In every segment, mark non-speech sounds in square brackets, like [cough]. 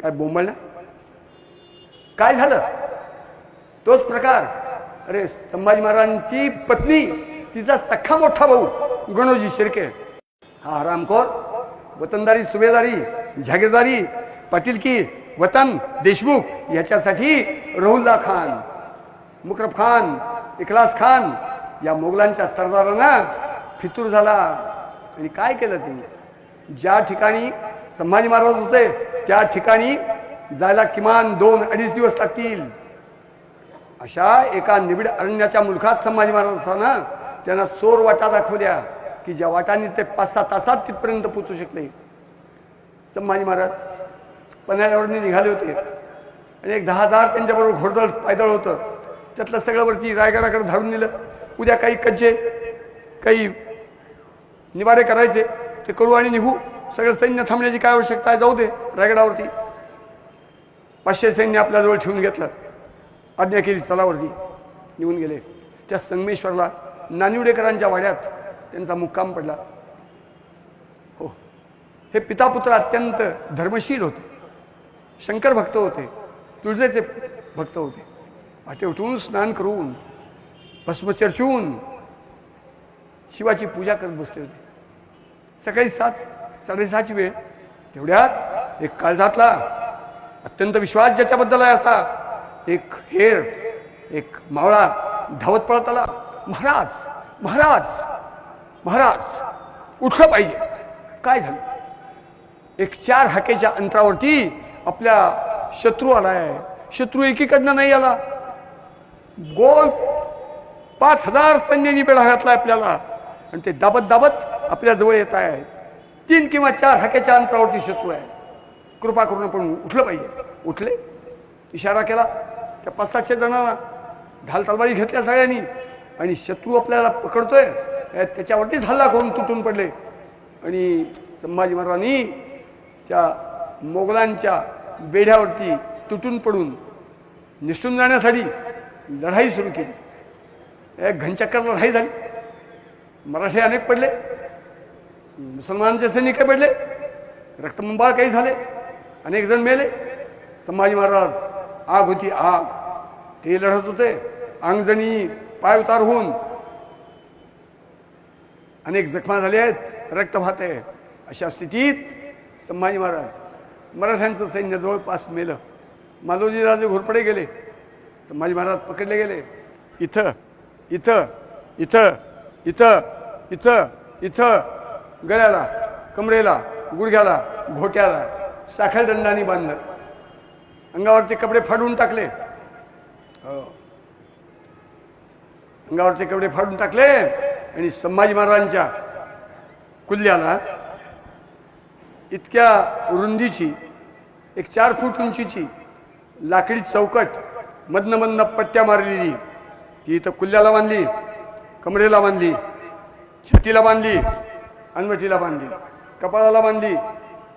काय बोंबळला काय झालं? तोच प्रकार. अरे संभाजी महाराजांची पत्नी तिचा सख्खा मोठा भाऊ गणोजी शिर्के. हा आरामखोर वतनदारी सुभेदारी झागीरदारी पाटीलकी वतन देशमुख याच्यासाठी रहुल्ला खान मुकरब खान इखलास खान या मोगलांच्या सरदारांना फितूर झाला. आणि काय केलं त्यांनी ज्या ठिकाणी संभाजी महाराज होते त्या ठिकाणी जायला किमान दोन अडीच दिवस लागतील. अशा एका निबिड अरण्याच्या मुलखात संभाजी महाराज असताना त्यांना चोर वाटा दाखवल्या की ज्या वाटांनी ते पाच सहा तासात तिथपर्यंत पोचू शकले. संभाजी महाराज पन्हाळ्यावरती निघाले होते. आणि एक दहा हजार त्यांच्याबरोबर घोडदळ पायदळ होतं. त्यातलं सगळं वरती रायगडाकडे धाडून दिलं. उद्या काही कच्चे काही निवारे करायचे. ते करू आणि निघू. सगळं सैन्य थांबण्याची काय आवश्यकता आहे? जाऊ दे रायगडावरती पाचशे सैन्य आपल्याजवळ ठेवून घेतलं. आज्ञा केली चलावरती निघून गेले. त्या संगमेश्वरला नानिवडेकरांच्या वाड्यात त्यांचा मुक्काम पडला. हो. हे पितापुत्र अत्यंत धर्मशील होते. शंकर भक्त होते. तुळजेचे भक्त होते. वाटे उठून स्नान करून भस्म चर्चून शिवाची पूजा करत बसले होते. सकाळी सात साडेसहाची वेळ. तेवढ्यात एक काळजातला अत्यंत विश्वास ज्याच्याबद्दल आहे असा. एक हेर एक मावळा धावत पळत आला. महाराज महाराज महाराज उठलं पाहिजे. काय झालं? एक चार हाकेच्या अंतरावरती आपल्या शत्रू आलाय. शत्रू एकीकडनं नाही आला. गोल पाच हजार सैन्यानी बेडा घातला आपल्याला. आणि ते दाबत दाबत आपल्या जवळ येत आहेत. तीन किंवा चार हाकेच्या अंतरावरती शत्रू आहे. कृपा करून आपण उठलं पाहिजे. उठले इशारा केला. त्या पाच सातशे जणांना ढाल तलवारी घेतल्या सगळ्यांनी. आणि शत्रू आपल्याला पकडतोय. त्याच्यावरतीच हल्ला करून तुटून पडले. आणि संभाजी महाराजांनी त्या मोगलांच्या बेढ्यावरती तुटून पडून निसटून जाण्यासाठी लढाई सुरू केली. एक घनचक्कर लढाई झाली. मराठी अनेक पडले. मुसलमानांचे सैनिक पडले? रक्तमुंबाळ काही झाले? अनेक जण मेले? संभाजी महाराज आग होती आग. ते लढत होते. अंगजणी पाय उतार होऊन अनेक जखमा झाल्या आहेत. रक्त वाहत. आहे अशा स्थितीत संभाजी महाराज मराठ्यांचं सैन्य जवळपास मेलं. मालोजी राजे घोरपडे गेले. संभाजी महाराज पकडले गेले. इथं इथं इथं इथं इथं इथं गळ्याला कमरेला गुडघ्याला घोट्याला साखळदंडाने बांधलं. अंगावरचे कपडे फाडून टाकले. हो. अंगावरचे कपडे फाडून टाकले आणि संभाजी महाराजांच्या कुल्ल्याला इतक्या रुंदीची एक चार फूट उंचीची लाकडी चौकट मधनं मधनं पट्ट्या मारलेली. ती इथं कुल्ल्याला बांधली कमरेला बांधली छातीला बांधली. अनवटीला बांधली कपाळाला बांधली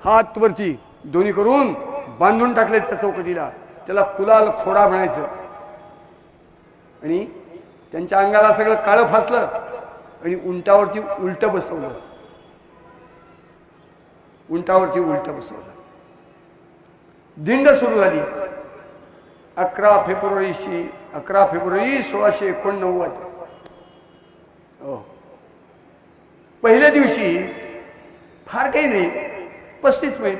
हात वरती दोन्ही करून बांधून टाकले त्या चौकटीला. त्याला कुलाल खोडा म्हणायचं. आणि त्यांच्या अंगाला सगळं काळं फासलं आणि उंटावरती उलट बसवलं. उंटावरती उलट बसवलं. दिंड सुरू झाली. अकरा फेब्रुवारीशी अकरा फेब्रुवारी सोळाशे एकोणनव्वद. हो. पहिल्या दिवशी फार काही नाही. पस्तीस मैल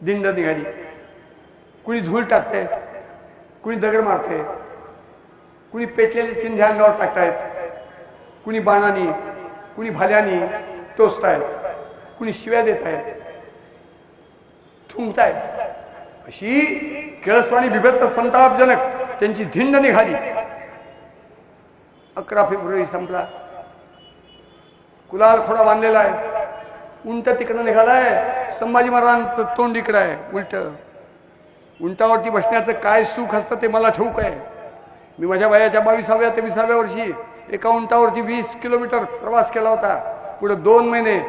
दिंड निघाली. कुणी धूळ टाकते कुणी दगड मारते कुणी पेटलेले सिंध्या अंगावर टाकतायत कुणी बाणानी कुणी भाल्यानी टोचतायत कुणी शिव्या देत आहेत थुंकतायत. अशी केळसवाणी बिभत्स संतापजनक त्यांची धिंड निघाली. अकरा फेब्रुवारी संपला. कुलाल खोडा बांधलेला आहे. उंट तिकडं निघालाय संभाजी महाराजांचं तोंड इकडं आहे उलट. उंटावरती बसण्याचं काय सुख असतं ते मला ठाऊक आहे. मी माझ्या वयाच्या बावीसाव्या ते विसाव्या वर्षी एका उंटावरती वीस किलोमीटर प्रवास केला होता. पुढे दोन महिने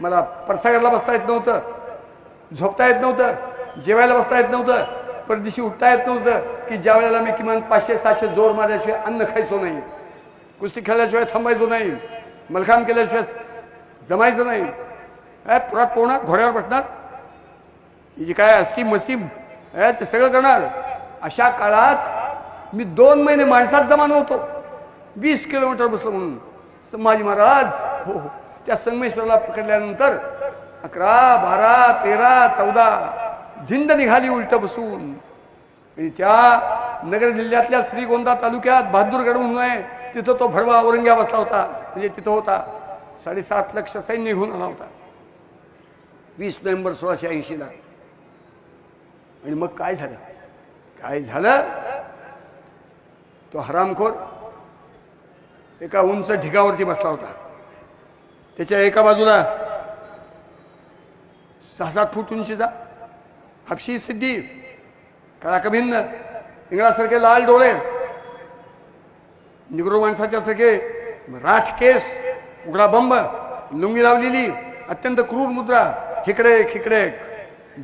मला परसागरला बसता येत नव्हतं. झोपता येत नव्हतं. जेवायला बसता येत नव्हतं. परदिशी उठता येत नव्हतं की ज्या वेळेला मी किमान पाचशे सातशे जोर मारल्याशिवाय अन्न खायचो नाही. कुस्ती खेळल्याशिवाय थांबायचो नाही. मलखाम केल्याशिवाय जमायचं नाही. काय पुरात पोहणार घोड्यावर बसणार. ही जी काय अस्की मस्ती आहे, ते सगळं करणार. अशा काळात मी दोन महिने माणसात जमा नव्हतो वीस किलोमीटर बसलो म्हणून. संभाजी महाराज हो हो त्या संगमेश्वरला पकडल्यानंतर अकरा बारा तेरा चौदा झिंद निघाली उलट बसून. आणि त्या नगर जिल्ह्यातल्या श्रीगोंदा तालुक्यात बहादूरगड म्हणून आहे. तिथं तो भडवा औरंग्या बसला होता म्हणजे तिथं होता. साडेसात लक्ष सैन्य घेऊन आला होता. वीस नोव्हेंबर सोळाशे ऐंशीला. आणि मग काय झालं? काय झालं? तो हरामखोर एका उंच ढिगावरती बसला होता. त्याच्या एका बाजूला सहा सात फूट उंचीचा हापशी सिद्धी काळाकभिन्न इंगळासारखे लाल डोळे निग्रो माणसाच्या सगळे राठ केस उघडा बंब लुंगी लावलेली अत्यंत क्रूर मुद्रा खिकडे खिकडे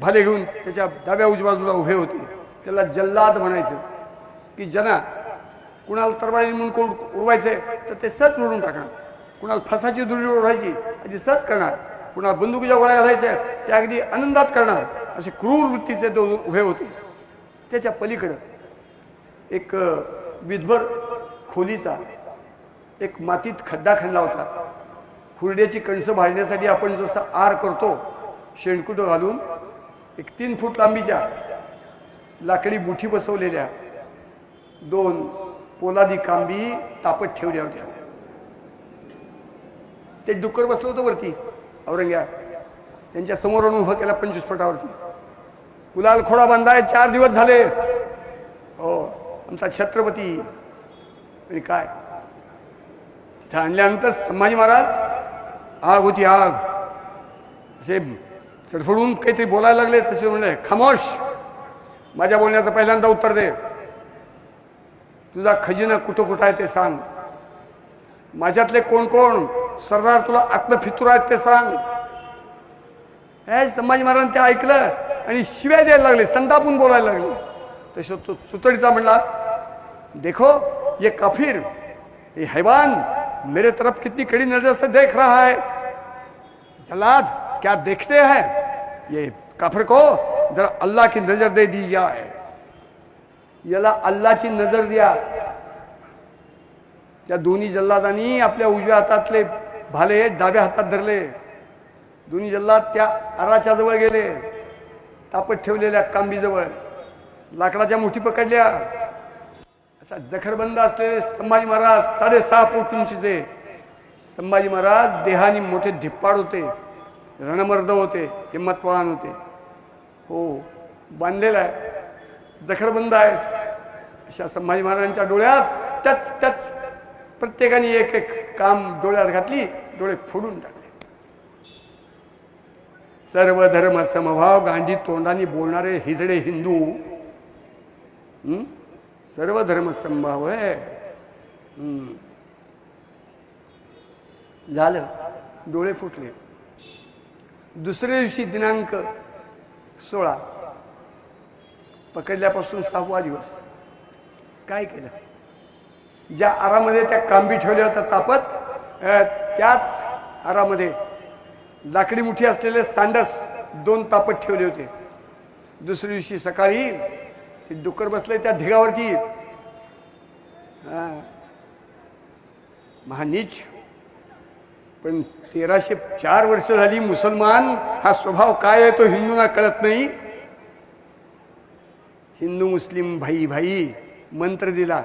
भाले घेऊन त्याच्या डाव्या उजव्या बाजूला उभे होते. त्याला जल्लाद म्हणायचं. की जना कुणाला तरवारी म्हणून कोण उडवायचंय तर ते सहज उडून टाकणार कुणाला फसाची दुरी ओढायची अगदी सहज करणार. कुणाला बंदुकीच्या गोळ्या घालायच्या त्या अगदी आनंदात करणार. असे क्रूर वृत्तीचे ते उभे होते. त्याच्या पलीकडं एक विध्वर विधभर खोलीचा एक मातीत खड्डा खणला होता. हुरड्याची कणसं भाजण्यासाठी आपण जसं आर करतो शेणकुटं घालून एक तीन फूट लांबीच्या लाकडी बुठी बसवलेल्या दोन पोलादी कांबी तापत ठेवल्या होत्या. ते डुक्कर बसलं होतं वरती औरंग्या. त्यांच्या समोरून उभं केला पंचवीस फुटावरती गुलाल खोडा बांधाय चार दिवस झाले. हो आमचा छत्रपती म्हणजे काय? तिथं आणल्यानंतर संभाजी महाराज आग होती आग. असे सडफडून काहीतरी बोलायला लागले तसे म्हणले खामोश माझ्या बोलण्याचं पहिल्यांदा उत्तर दे. तुझा खजिना कुठं कुठं आहे ते सांग. माझ्यातले कोण कोण सरदार तुला आत्मफितूर आहेत ते सांग. हे संभाजी महाराजांनी ते ऐकलं आणि शिव्या द्यायला लागले संतापून बोलायला लागले. तसं तो सुतडीचा म्हणला देखो ये काफिर ये हैवान मेरे तरफ कितनी कड़ी नजर से देख रहा है। जलाद क्या देखते हैं? ये काफिर को जरा अल्लाह की नजर दे दी जाए याला अल्लाची नजर द्या। त्या दोन्ही जल्लादांनी आपल्या उजव्या हातातले भाले डाव्या हातात धरले? दोन्ही जल्लाद त्या आराच्या जवळ गेले? तापत ठेवलेल्या कांबीजवळ लाकडाच्या मुठी पकडल्या? जखरबंद असलेले संभाजी महाराज साडेसहा फूट उंचीचे संभाजी महाराज देहाने मोठे धिप्पाड होते रणमर्द होते हिम्मतवान होते. हो बांधलेला आहे. जखरबंद आहेत. अशा संभाजी महाराजांच्या डोळ्यात त्याच त्याच प्रत्येकाने एक एक काम डोळ्यात घातली डोळे फोडून टाकले. सर्व धर्म समभाव गांधी तोंडाने बोलणारे हिजडे हिंदू सर्व धर्म संभाव आहे झालं. डोळे फुटले. दुसऱ्या दिवशी दिनांक सोळा. पकडल्यापासून सहावा दिवस. काय केलं? ज्या आरामध्ये त्या कांबी ठेवल्या होत्या तापत त्याच आरामध्ये लाकडी मुठी असलेले सांडस दोन तापत ठेवले होते. दुसऱ्या दिवशी सकाळी ते डुकर बसले त्या ढिगावरती महानीच. पण तेराशे चार वर्ष झाली मुसलमान हा स्वभाव काय आहे तो हिंदूंना कळत नाही. हिंदू मुस्लिम भाई भाई मंत्र दिला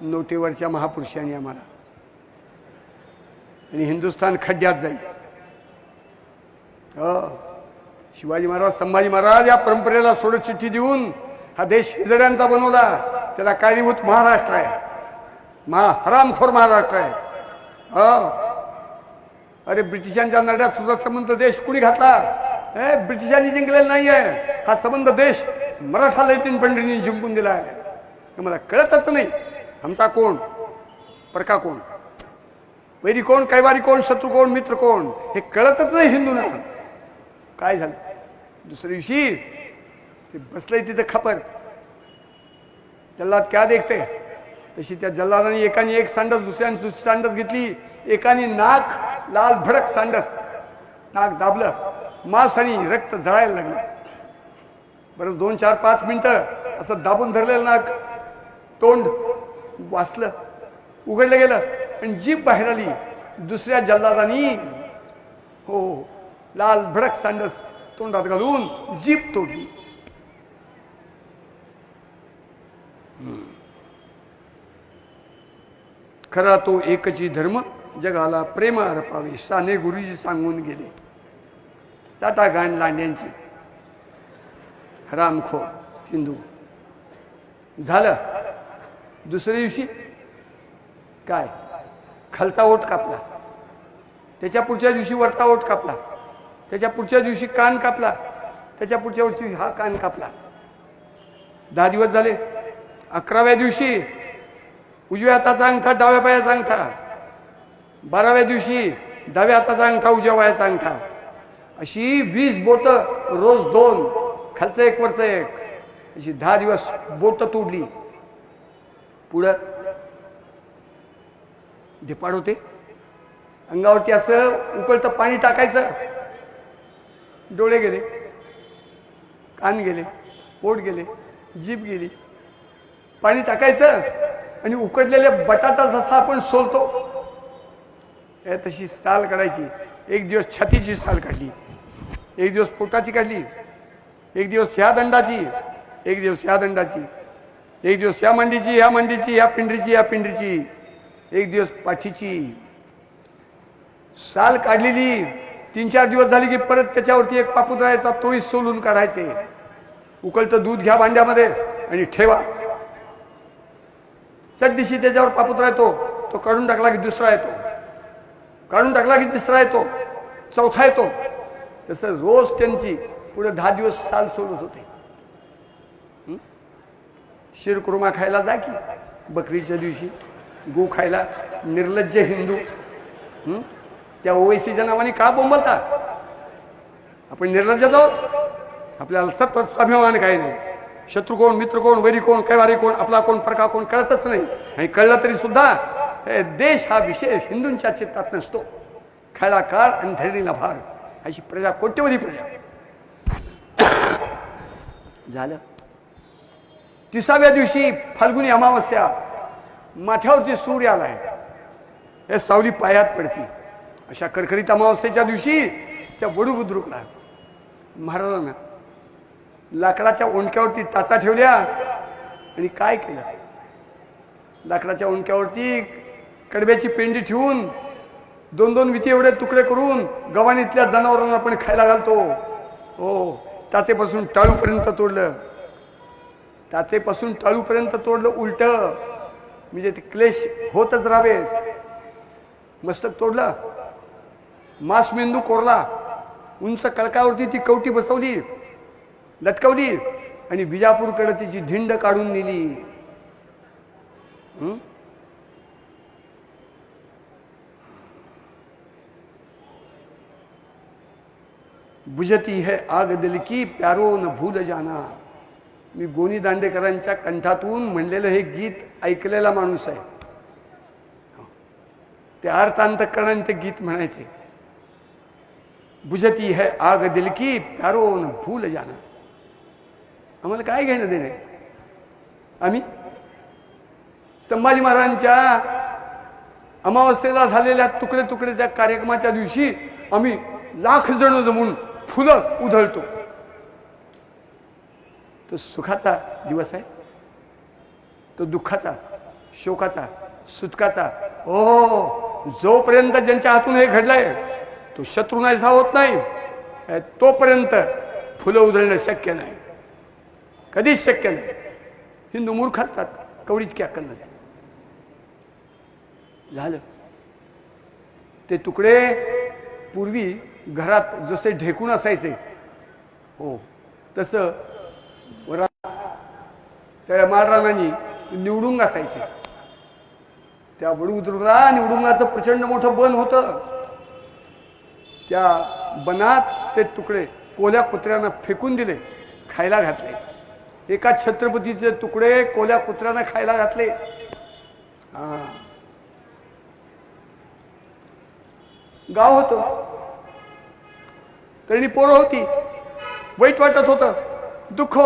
नोटेवरच्या महापुरुषांनी आम्हाला. आणि हिंदुस्थान खड्ड्यात जाईल. हो. शिवाजी महाराज संभाजी महाराज या परंपरेला सोडत चिठ्ठी देऊन हा देश हिजड्यांचा बनवला. त्याला कारणीभूत महाराष्ट्र आहे. मा हरामखोर महाराष्ट्र आहे हो? अरे ब्रिटिशांच्या नड्यात सुद्धा संबंध देश कुणी घातला? ए ब्रिटिशांनी जिंकलेला नाही आहे हा संबंध देश मराठा लैतीन पंडितनी जिंकून दिला आहे. मला कळतच नाही. आमचा कोण? परका कोण? वैरी कोण कैवारी कोण शत्रू कोण मित्र कोण? हे कळतच नाही हिंदूंना. काय झालं? दुसऱ्या दिवशी ते बसलंय तिथं खपर त्याला क्या देखते? तशी त्या जल्लादाने एकाने एक सांडस दुसऱ्याने दुसरी सांडस घेतली. एकाने नाक लाल भडक सांडस. नाक दाबलं. मांस आणि रक्त जळायला लागलं. बरं दोन चार पाच मिनटं असं दाबून धरलेलं नाक. तोंड वाचलं उघडलं गेलं. आणि जीप बाहेर आली. दुसऱ्या जल्लादानी हो, हो लाल भडक सांडस तोंडात घालून जीप तोडली. खरा तो एकची धर्म जगाला प्रेम अर्पावे साने गुरुजी सांगून गेले. जाता गाण लांड्यांची. रामखो हिंदू झालं. दुसऱ्या दिवशी काय? खालचा ओठ कापला. त्याच्या पुढच्या दिवशी वरचा ओठ कापला. त्याच्या पुढच्या दिवशी कान कापला. त्याच्या पुढच्या दिवशी हा कान कापला. दहा दिवस झाले. अकराव्या दिवशी उजव्या हाताचा अंगठा डाव्या पायाचा अंगठा. बाराव्या दिवशी डाव्या हाताचा अंगठा उजव्या पायाचा अंगठा. अशी वीस बोट रोज दोन खालचं एक वरचं एक. अशी दहा दिवस बोट तोडली. पुढं ढिपाड होते. अंगावरती असं उकळतं पाणी टाकायचं. डोळे गेले. कान गेले. पोट गेले. जीभ गेली. पाणी टाकायचं. आणि उकडलेले बटाटा जसा आपण सोलतो तशी साल काढायची. एक दिवस छातीची साल काढली. एक दिवस पोटाची काढली. एक दिवस ह्या दंडाची. एक दिवस ह्या दंडाची. एक दिवस ह्या मांडीची ह्या मांडीची ह्या पिंडरीची ह्या पिंडरीची एक दिवस पाठीची. साल काढलेली. तीन चार दिवस झाली की परत त्याच्यावरती एक पापूत राहायचा तोही सोलून काढायचे. उकळतं दूध घ्या भांड्यामध्ये आणि ठेवा. त्याच दिवशी त्याच्यावर पापूत येतो तो काढून टाकला की दुसरा येतो. काढून टाकला की तिसरा येतो चौथा येतो. तसं रोज त्यांची पुढे दहा दिवस साल सोडत होते. शिरकुर्मा खायला जा की बकरीच्या दिवशी गो खायला निर्लज्ज हिंदू. त्या ओवेसीच्या नावाने का बोंबलता. आपण निर्लज्ज आहोत. आपल्याला सत्व स्वाभिमान काही नाही. शत्रू कोण मित्र कोण वैरी कोण कैवारी कोण आपला कोण फरका कोण कळतच नाही. आणि कळलं तरी सुद्धा देश हा विषय हिंदूंच्या चित्तात नसतो. खेळा काळ आणि धरणीला भार. अशी प्रजा कोट्यवधी प्रजा. [coughs] झालं. तिसाव्या दिवशी फाल्गुनी अमावस्या माथ्यावरती सूर्य आलाय. हे सावली पायात पडती. अशा करकरीत अमावस्येच्या दिवशी त्या वडू बुद्रुकला महाराजांना लाकडाच्या ओंडक्यावरती टाचा ठेवल्या आणि काय केलं? लाकडाच्या ओंडक्यावरती कडब्याची पेंडी ठेवून दोन दोन विती एवढे तुकडे करून गव्हाणीतल्या जनावरांना आपण खायला घालतो. हो टाचेपासून टाळूपर्यंत तोडलं. टाचेपासून टाळूपर्यंत तोडलं उलट. म्हणजे ते क्लेश होतच राहावेत मस्तक तोडलं. मांस मेंदू कोरला. उंच कळकावरती ती कवटी बसवली. लटकवली आणि विजापूरकडे तिची धिंड काढून नेली. बुजती है आग दिल की प्यारो न भूल जाना. मी गोनी दांडेकरांच्या कंठातून म्हणलेलं हे गीत ऐकलेला माणूस आहे. ते अर्थांतकरण ते गीत म्हणायचे. बुजती है आग दिल की प्यारो न भूल जाना. आम्हाला काय घेणं देणे आम्ही? संभाजी महाराजांच्या अमावस्येला झालेल्या तुकडे तुकडे त्या कार्यक्रमाच्या दिवशी आम्ही लाख जण जमून फुलं उधळतो. तो सुखाचा दिवस आहे. तो दुःखाचा शोकाचा सुटकाचा हो जोपर्यंत ज्यांच्या हातून हे घडलंय तो शत्रू नाहीसा होत नाही. तोपर्यंत फुलं उधळणं शक्य नाही. कधीच शक्य नाही. हिंदू मूर्ख असतात कवडी की अक्कल नसते झालं. ते तुकडे पूर्वी घरात जसे ढेकून असायचे हो तसं वरा त्या माळरानांनी निवडून असायचे. त्या वडूद्रुला निवडुंगाचं प्रचंड मोठं बन होतं. त्या बनात ते तुकडे कोल्या कुत्र्यांना फेकून दिले खायला घातले. एका छत्रपतीचे तुकडे कोल्या कुत्र्यानं खायला घातले. गाव होतं. तरी पोरं होती. वाईट वाटत होतं. दुःख होत.